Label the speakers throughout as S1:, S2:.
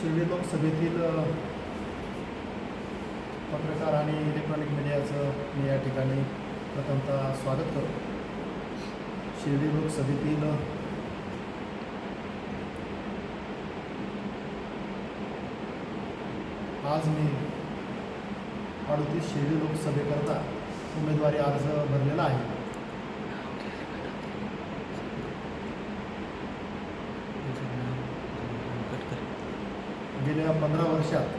S1: शिर्डी लोकसभेतील पत्रकार आणि इलेक्ट्रॉनिक मीडियाचं मी या ठिकाणी प्रथमतः स्वागत करतो. शिर्डी लोकसभेतील आज मी अडतीस शिर्डी लोकसभेकरता उमेदवारी अर्ज भरलेला आहे. गेल्या पंधरा वर्षात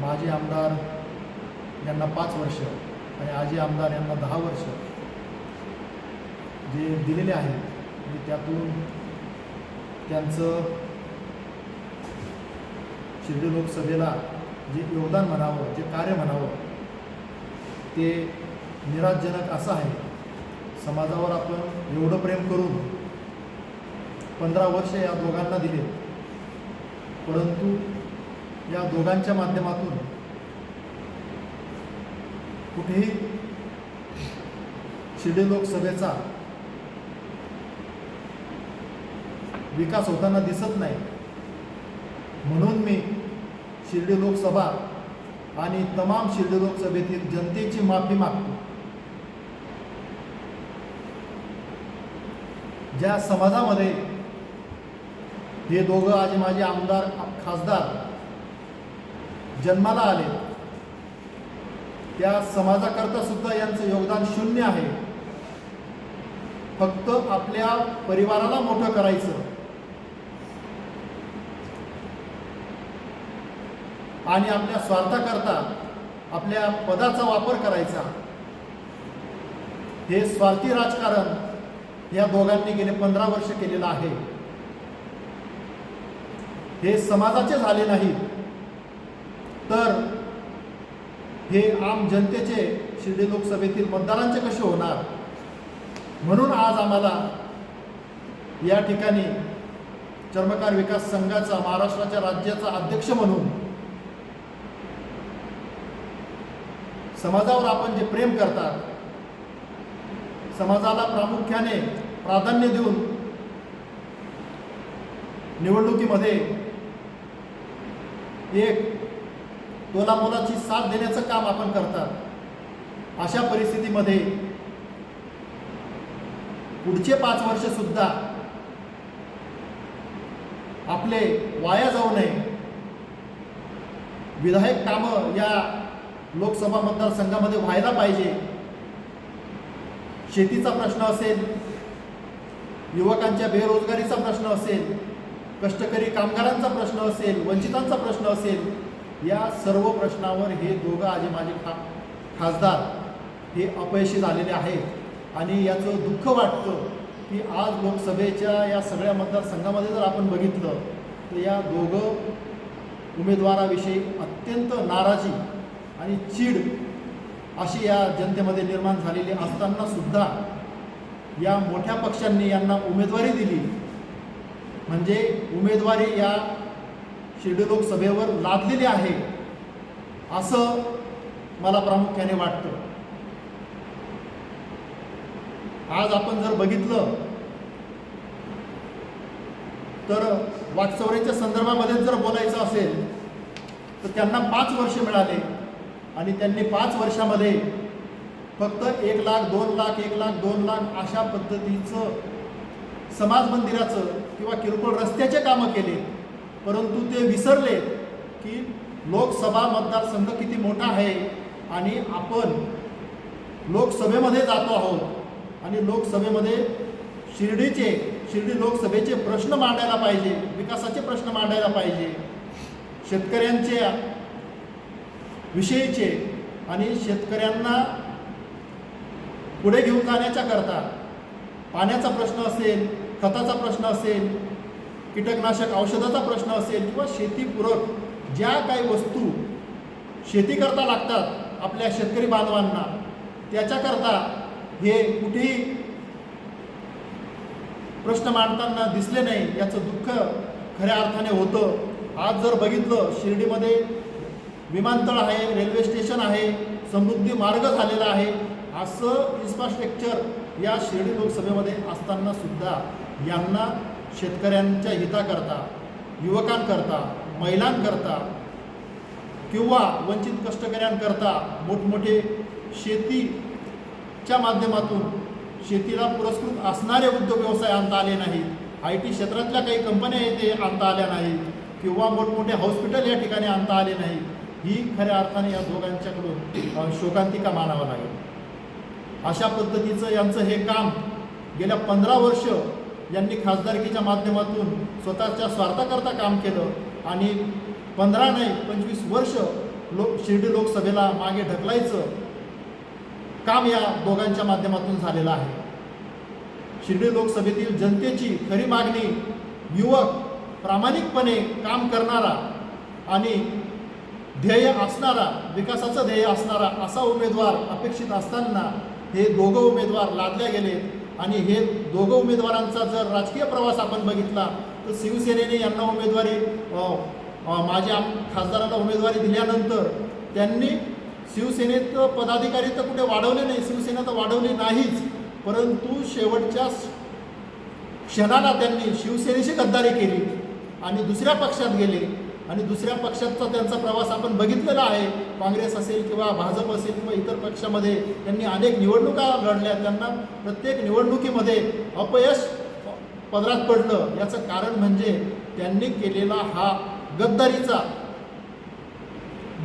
S1: माजी आमदार यांना पाच वर्ष आणि आजी आमदार यांना दहा वर्ष जे दिलेले आहेत आणि त्यातून त्यांचं शिर्डी लोकसभेला जे योगदान म्हणावं जे कार्य म्हणावं ते निराशजनक असं आहे. समाजावर आपण एवढं प्रेम करून पंधरा वर्ष या दोघांना दिले. परंतु या दोघांच्या माध्यमातून कुठेही शिर्डी लोकसभेचा विकास होताना दिसत नाही. म्हणून मी शिर्डी लोकसभा आणि तमाम शिर्डी लोकसभेतील जनतेची माफी मागतो. ज्या समाजामध्ये हे दोघं आज माझे आमदार खासदार जन्माला आले. त्या समाजाकरता सुद्धा यांचं योगदान शून्य आहे. फक्त आपल्या परिवाराला मोठं करायचं. आणि आपल्या स्वार्थाकरता आपल्या पदाचा वापर करायचा. हे स्वार्थी राजकारण या दोघांनी गेले पंधरा वर्ष केलेलं आहे. हे समाजाचे झाले नाही. तर हे आम जनतेचे शिर्डी लोकसभेतील मतदारांचे कसे होणार? म्हणून आज आम्हाला या ठिकाणी चर्मकार विकास संघाचा महाराष्ट्राच्या राज्याचा अध्यक्ष म्हणून समाजावर आपण जे प्रेम करतात समाजाला प्रामुख्याने प्राधान्य देऊन निवडणुकीमध्ये एक तोलामोलाची साथ देण्याचं काम आपण करतात. अशा परिस्थितीमध्ये पुढचे पाच वर्ष सुद्धा आपले वाया जाऊ नये. विधायक कामं या लोकसभा मतदारसंघामध्ये व्हायला पाहिजे. शेतीचा प्रश्न असेल युवकांच्या बेरोजगारीचा प्रश्न असेल कष्टकरी कामगारांचा प्रश्न असेल वंचितांचा प्रश्न असेल या सर्व प्रश्नावर हे दोघं आजे माझे खा खासदार हे अपयशी झालेले आहेत. आणि याचं दुःख वाटतं की आज लोकसभेच्या या सगळ्या मतदारसंघामध्ये जर आपण बघितलं तर या दोघं उमेदवाराविषयी अत्यंत नाराजी आणि चीड अशी या जनतेमध्ये निर्माण झालेली असतानासुद्धा या मोठ्या पक्षांनी यांना उमेदवारी दिली. म्हणजे उमेदवारी या शिर्डी लोकसभेवर लादलेली आहे असं मला प्रामुख्याने वाटतं. आज आपण जर बघितलं तर वाकचौऱ्याच्या संदर्भामध्ये जर बोलायचं असेल तर त्यांना पाच वर्ष मिळाले आणि त्यांनी पाच वर्षामध्ये फक्त एक लाख दोन लाख एक लाख दोन लाख अशा पद्धतीचं समाज मंदिराचं किंवा किरकोळ रस्त्याचे कामं केले परंतु ते विसरले की लोकसभा मतदारसंघ किती मोठा आहे आणि आपण लोकसभेमध्ये जातो आहोत आणि लोकसभेमध्ये शिर्डीचे शिर्डी लोकसभेचे प्रश्न मांडायला पाहिजे विकासाचे प्रश्न मांडायला पाहिजे शेतकऱ्यांच्या विषयीचे आणि शेतकऱ्यांना पुढे घेऊन जाण्याच्या करता पाण्याचा प्रश्न असेल खताचा प्रश्न असेल कीटकनाशक औषधाचा प्रश्न असेल किंवा शेतीपूरक ज्या काही वस्तू शेतीकरता लागतात आपल्या शेतकरी बांधवांना त्याच्याकरता हे कुठेही प्रश्न मांडताना दिसले नाही याचं दुःख खऱ्या अर्थाने होतं. आज जर बघितलं शिर्डीमध्ये विमानतळ आहे रेल्वे स्टेशन आहे समृद्धी मार्ग झालेला आहे असं इन्फ्रास्ट्रक्चर या शिर्डी लोकसभेमध्ये असताना सुद्धा यांना शेतकऱ्यांच्या हिताकरता युवकांकरता महिलांकरता किंवा वंचित कष्टकऱ्यांकरता मोठमोठे शेतीच्या माध्यमातून शेतीला पुरस्कृत असणारे उद्योग व्यवसाय आणता आले नाहीत आय टी क्षेत्रातल्या काही कंपन्या येथे आणता आल्या नाहीत किंवा मोठमोठे हॉस्पिटल या ठिकाणी आणता आले नाहीत ही खऱ्या अर्थाने या दोघांच्याकडून शोकांतिका मानावं लागेल. अशा पद्धतीचं यांचं हे काम गेल्या पंधरा वर्ष यांनी खासदारकीच्या माध्यमातून स्वतःच्या स्वार्थाकरता काम केलं आणि पंधरा नाही पंचवीस वर्ष लोक शिर्डी लोकसभेला मागे ढकलायचं काम या दोघांच्या माध्यमातून झालेलं आहे. शिर्डी लोकसभेतील जनतेची खरी मागणी युवक प्रामाणिकपणे काम करणारा आणि ध्येय असणारा विकासाचं ध्येय असणारा असा उमेदवार अपेक्षित असताना हे दोघं उमेदवार लादल्या गेले आणि हे दोघं उमेदवारांचा जर राजकीय प्रवास आपण बघितला तर शिवसेनेने यांना उमेदवारी माझ्या खासदाराला उमेदवारी दिल्यानंतर त्यांनी शिवसेनेत पदाधिकारी तर कुठे वाढवले नाही शिवसेना तर वाढवली नाहीच परंतु शेवटच्या क्षणाला त्यांनी शिवसेनेशी गद्दारी केली आणि दुसऱ्या पक्षात गेले. आणि दुसऱ्या पक्षाचा त्यांचा प्रवास आपण बघितलेला आहे. काँग्रेस असेल किंवा भाजप असेल किंवा इतर पक्षामध्ये त्यांनी अनेक निवडणुका लढल्या. त्यांना प्रत्येक निवडणुकीमध्ये अपयश पदरात पडलं. याचं कारण म्हणजे त्यांनी केलेला हा गद्दारीचा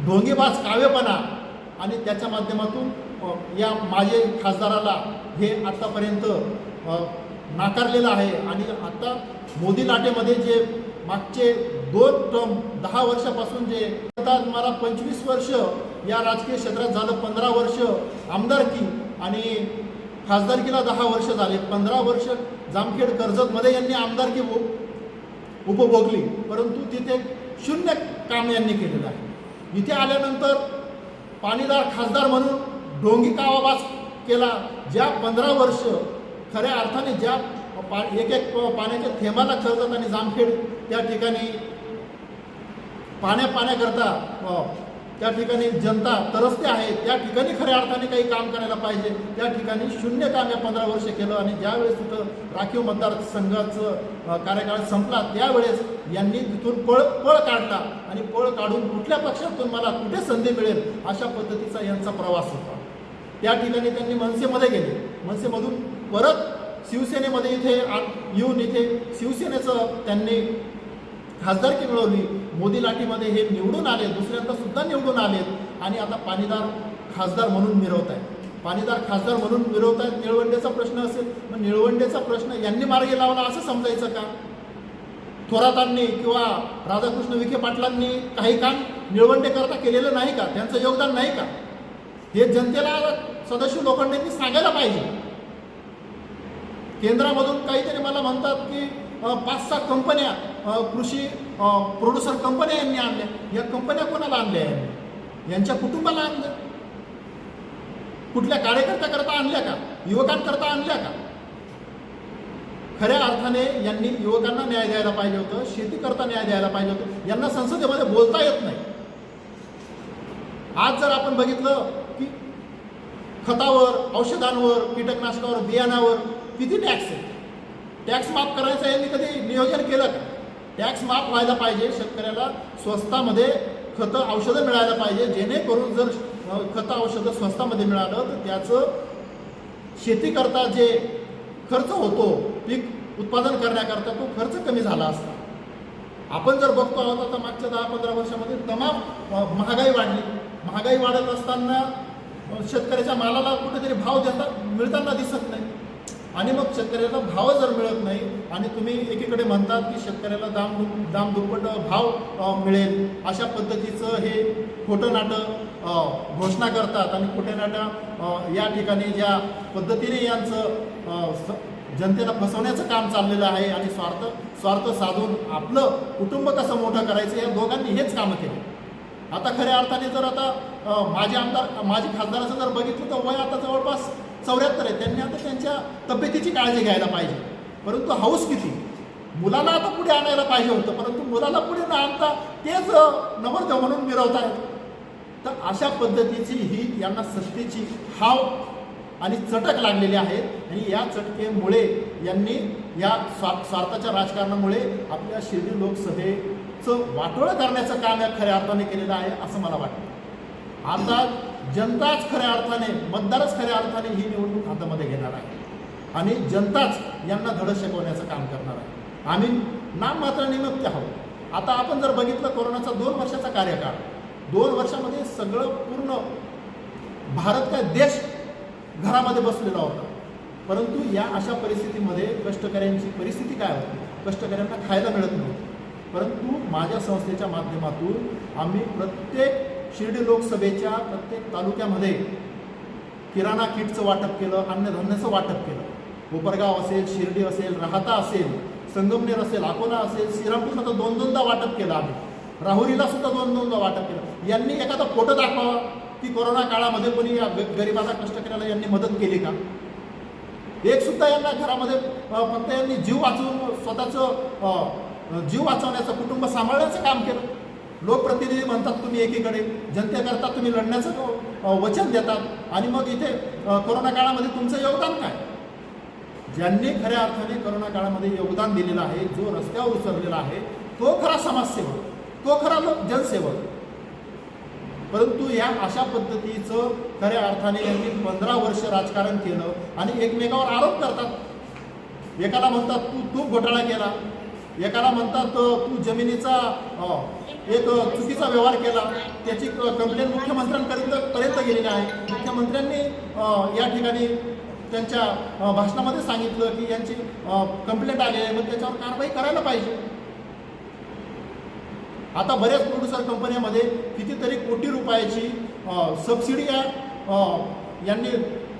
S1: ढोंगेबाज काव्यपणा आणि त्याच्या माध्यमातून या माझे खासदाराला हे आत्तापर्यंत नाकारलेलं आहे. आणि आता मोदी लाटेमध्ये जे मागचे दोन टर्म दहा वर्षापासून जे आता मला पंचवीस वर्ष या राजकीय क्षेत्रात झालं पंधरा वर्ष आमदारकी आणि खासदारकीला दहा वर्ष झाले. पंधरा वर्ष जामखेड कर्जतमध्ये यांनी आमदारकी उपभोगली. परंतु तिथे शून्य काम यांनी केलेलं आहे. इथे आल्यानंतर पाणीदार खासदार म्हणून ढोंगी कावाबाज केला? ज्या पंधरा वर्ष खऱ्या अर्थाने ज्या पा एक एक पाण्याच्या थेंबाला खेळतात आणि जामखेड त्या ठिकाणी पाण्या पाण्याकरता त्या ठिकाणी जनता तरसते आहे. त्या ठिकाणी खऱ्या अर्थाने काही काम करायला पाहिजे. त्या ठिकाणी शून्य काम या पंधरा वर्ष केलं आणि ज्यावेळेस तिथं राखीव मतदारसंघाचं कार्यकाळ संपला त्यावेळेस यांनी तिथून पळ पळ काढला आणि पळ काढून कुठल्या पक्षातून मला कुठे संधी मिळेल अशा पद्धतीचा यांचा प्रवास होता. त्या ठिकाणी त्यांनी मनसेमध्ये गेले. मनसेमधून परत शिवसेनेमध्ये इथे येऊन इथे शिवसेनेचं त्यांनी खासदारकी मिळवली. मोदी लाठीमध्ये हे निवडून आले दुसऱ्यांदा सुद्धा निवडून आलेत आणि आता पाणीदार खासदार म्हणून मिरवत आहेत. पाणीदार खासदार म्हणून मिरवत आहेत निळवंडेचा प्रश्न असेल मग निळवंडेचा प्रश्न यांनी मार्गी लावला असं समजायचं का? थोरातांनी किंवा राधाकृष्ण विखे पाटलांनी काही काम निळवंडेकरता केलेलं नाही का? त्यांचं योगदान नाही का? हे जनतेला सदस्य लोखंडेंनी सांगायला पाहिजे. केंद्रामधून काहीतरी मला म्हणतात की पाच सहा कंपन्या कृषी प्रोड्युसर कंपन्या यांनी आणल्या. या कंपन्या कोणाला आणल्या यांच्या कुटुंबाला आणल्या कुठल्या कार्यकर्त्याकरता आणल्या का? युवकांकरता आणल्या का? खऱ्या अर्थाने यांनी युवकांना न्याय द्यायला पाहिजे होतं शेतीकरता न्याय द्यायला पाहिजे होतं. यांना संसदेमध्ये बोलता येत नाही. आज जर आपण बघितलं की खतावर औषधांवर कीटकनाशकावर बियाणावर किती टॅक्स आहे. टॅक्स माफ करायचं यांनी कधी नियोजन केलं का? टॅक्स माफ व्हायला पाहिजे शेतकऱ्याला स्वस्तामध्ये खतं औषधं मिळायला पाहिजे. जेणेकरून जर खतं औषधं स्वस्तामध्ये मिळालं तर त्याचं शेतीकरता जे खर्च होतो पीक उत्पादन करण्याकरता तो खर्च कमी झाला असता. आपण जर बघतो आहोत आता मागच्या दहा पंधरा वर्षामध्ये तमाम महागाई वाढली. महागाई वाढत असताना शेतकऱ्याच्या मालाला कुठेतरी भाव देता मिळताना दिसत नाही. आणि मग शेतकऱ्याला भाव जर मिळत नाही आणि तुम्ही एकीकडे म्हणतात की शेतकऱ्याला दाम दु- दाम दुप्पट भाव मिळेल अशा पद्धतीचं हे खोटं नाटं घोषणा करतात. आणि खोटे नाटं या ठिकाणी ज्या पद्धतीने यांचं जनतेला फसवण्याचं काम चाललेलं आहे आणि स्वार्थ स्वार्थ साधून आपलं कुटुंब कसं मोठं करायचं या दोघांनी हेच कामं केले. आता खऱ्या अर्थाने जर आता माझे आमदार माझे खासदाराचं जर बघितलं तर वय आता जवळपास चौऱ्याहत्तर आहे त्यांनी आता त्यांच्या तब्येतीची काळजी घ्यायला पाहिजे. परंतु हाऊस किती? मुलाला आता पुढे आणायला पाहिजे होतं परंतु मुलाला पुढे न आणता तेच अ, नवरदेव म्हणून मिरवतायत. तर अशा पद्धतीची ही यांना सत्तेची हाव आणि चटक लागलेली आहे आणि या चटकेमुळे यांनी या स्वा स्वार्थाच्या राजकारणामुळे आपल्या शिर्डी लोकसभेचं वाटोळं करण्याचं काम या खऱ्या अर्थाने केलेलं आहे असं मला वाटतं. आता जनताच खऱ्या अर्थाने मतदारच खऱ्या अर्थाने ही निवडणूक हातामध्ये घेणार आहे. आणि जनताच यांना धडं शिकवण्याचं काम करणार आहे. आम्ही नाम मात्र निमित्त आहोत. आता आपण जर बघितलं कोरोनाचा दोन वर्षाचा कार्यकाळ. दोन वर्षामध्ये सगळं पूर्ण भारत काय देश घरामध्ये बसलेला होता. परंतु या अशा परिस्थितीमध्ये कष्टकऱ्यांची परिस्थिती काय होती? कष्टकऱ्यांना खायला मिळत नव्हतं. परंतु माझ्या संस्थेच्या माध्यमातून आम्ही प्रत्येक शिर्डी लोकसभेच्या प्रत्येक तालुक्यामध्ये किराणा किटचं वाटप केलं अन्नधान्याचं वाटप केलं. कोपरगाव असेल शिर्डी असेल राहता असेल संगमनेर असेल अकोला असेल श्रीरामपूरला तर दोन दोनदा वाटप केलं आम्ही. राहुरीला सुद्धा दोन दोनदा वाटप केलं. यांनी एखादा फोटो दाखवावा की कोरोना काळामध्ये कोणी गरिबाचा कष्ट करायला यांनी मदत केली का? एक सुद्धा यांना घरामध्ये फक्त यांनी जीव वाचवून स्वतःचं जीव वाचवण्याचं कुटुंब सांभाळण्याचं काम केलं. लोकप्रतिनिधी म्हणतात तुम्ही एकीकडे जनतेकरता तुम्ही लढण्याचं वचन देतात. आणि मग इथे कोरोना काळामध्ये तुमचं योगदान काय? ज्यांनी खऱ्या अर्थाने कोरोना काळामध्ये योगदान दिलेलं आहे जो रस्त्यावर उचललेला आहे तो खरा समाजसेवक तो खरा लोक जनसेवक. परंतु या अशा पद्धतीचं खऱ्या अर्थाने यांनी पंधरा वर्ष राजकारण केलं आणि एकमेकावर आरोप करतात. एकाला म्हणतात तू तू घोटाळा केला. एकाला म्हणतात तू जमिनीचा एक चुकीचा व्यवहार केला. त्याची कंप्लेंट मुख्यमंत्र्यांपर्यंत पर्यंत गेलेली आहे मुख्यमंत्र्यांनी या ठिकाणी त्यांच्या भाषणामध्ये सांगितलं की यांची कंप्लेंट आली आहे. मग त्याच्यावर कारवाई करायला पाहिजे. आता बऱ्याच प्रोड्युसर कंपन्यामध्ये कितीतरी कोटी रुपयाची सबसिडी या यांनी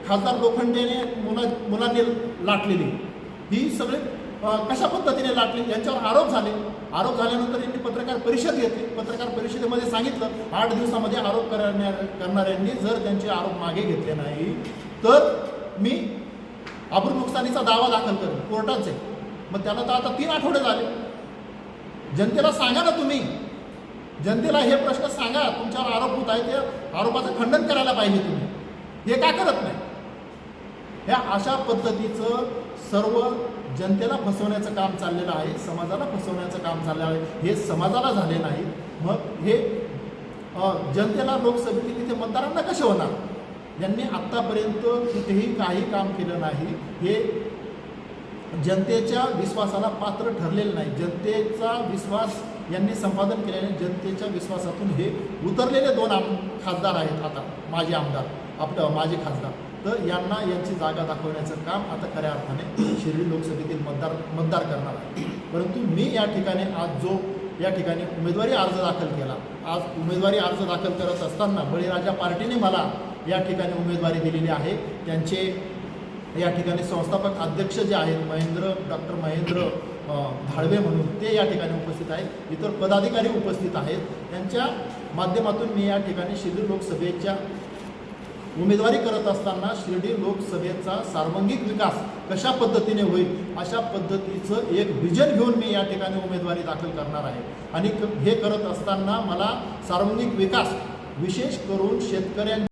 S1: खासदार लोखंडेने मुला मुलांनी लाटलेली. ही सगळी कशा पद्धतीने लाटले? यांच्यावर आरोप झाले. आरोप झाल्यानंतर यांनी पत्रकार परिषद घेतली. पत्रकार परिषदेमध्ये सांगितलं आठ दिवसामध्ये आरोप करण्या करणाऱ्यांनी जर त्यांचे आरोप मागे घेतले नाही तर मी आबरू नुकसानीचा दावा दाखल करेन कोर्टात जाईल मग त्याला तर आता तीन आठवडे झाले. जनतेला सांगा ना तुम्ही. जनतेला हे प्रश्न सांगा. तुमच्यावर आरोप होत आहे ते आरोपाचं खंडन करायला पाहिजे तुम्ही. हे का करत नाही? ह्या अशा पद्धतीचं सर्व जनतेला फसवण्याचं काम चाललेलं आहे समाजाला फसवण्याचं काम चाललेलं आहे हे समाजाला झाले नाही. मग हे जनतेला लोकसभेतील तिथे मतदारांना कसे होणार? यांनी आत्तापर्यंत कुठेही काही काम केलं नाही. हे जनतेच्या विश्वासाला पात्र ठरलेलं नाही. जनतेचा विश्वास यांनी संपादन केल्याने जनतेच्या विश्वासातून हे उतरलेले दोन आम खासदार आहेत आता माजी आमदार आपलं माजी खासदार. तर यांना यांची जागा दाखवण्याचं काम आता खऱ्या अर्थाने शिर्डी लोकसभेतील मतदार मतदार करणार आहे. परंतु मी या ठिकाणी आज जो या ठिकाणी उमेदवारी अर्ज दाखल केला आज उमेदवारी अर्ज दाखल करत असताना बळीराजा पार्टीने मला या ठिकाणी उमेदवारी दिलेली आहे. त्यांचे या ठिकाणी संस्थापक अध्यक्ष जे आहेत महेंद्र डॉक्टर महेंद्र धाडवे धाळवे म्हणून ते या ठिकाणी उपस्थित आहेत. इतर पदाधिकारी उपस्थित आहेत. त्यांच्या माध्यमातून मी या ठिकाणी शिर्डी लोकसभेच्या उमेदवारी करत असताना शिर्डी लोकसभेचा सार्वंगिक विकास कशा पद्धतीने होईल अशा पद्धतीचं एक विजन घेऊन मी या ठिकाणी उमेदवारी दाखल करणार आहे. आणि हे करत असताना मला सार्वंगिक विकास विशेष करून शेतकऱ्यांच्या